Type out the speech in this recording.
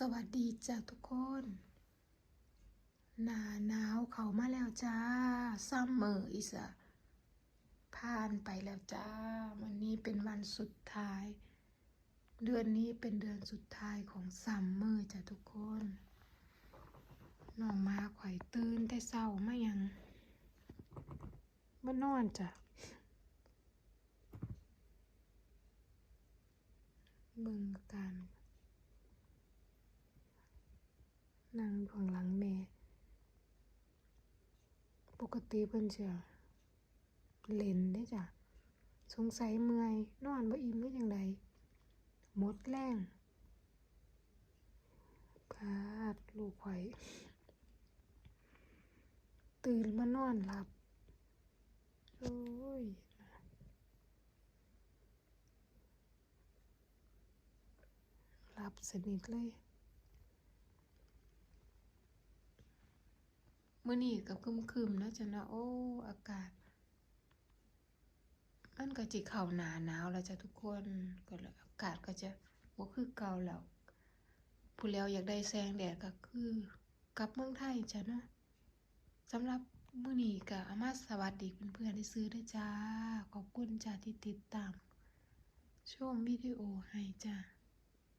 สวัสดีจ้าทุกคน หนาหนาวเข้ามาแล้วจ้าซัมเมอร์อีสะผ่านไปแล้วจ้า วันนี้เป็นวันสุดท้าย เดือนนี้เป็นเดือนสุดท้ายของซัมเมอร์จ้าทุกคนน้องมาข่อยตื่นแต่เศร้ามายังมานอนจ้ะเบิ่งอการ นั่งอยู่ข้างหลังแม่ ปกติเพิ่นจะเล่นได้จ้ะ สงสัยเมื่อย นอนบ่อิ่มหรือจังใดหมดแรงพาดลูกข่อยตื่นมานอนหลับ โอ้ยหลับสนิทเลย มื่อนี้กับครึมๆเนะจ้ะนะโอ้อากาศมันก็จิเข้าหนาหนาวแล้วจ้ะทุกคนก็เลยอากาศก็จะบ่คือเก่าแล้วผู้แล้วอยากได้แสงแดดก็คือ กลับเมืองไทยจ้ะเนาะสำหรับมื้อนี้ก็อามาสวัสดีเพื่อนๆที่ซื้อได้จ้า ขอบคุณจ้าที่ติดตามชมวิดีโอให้จ้า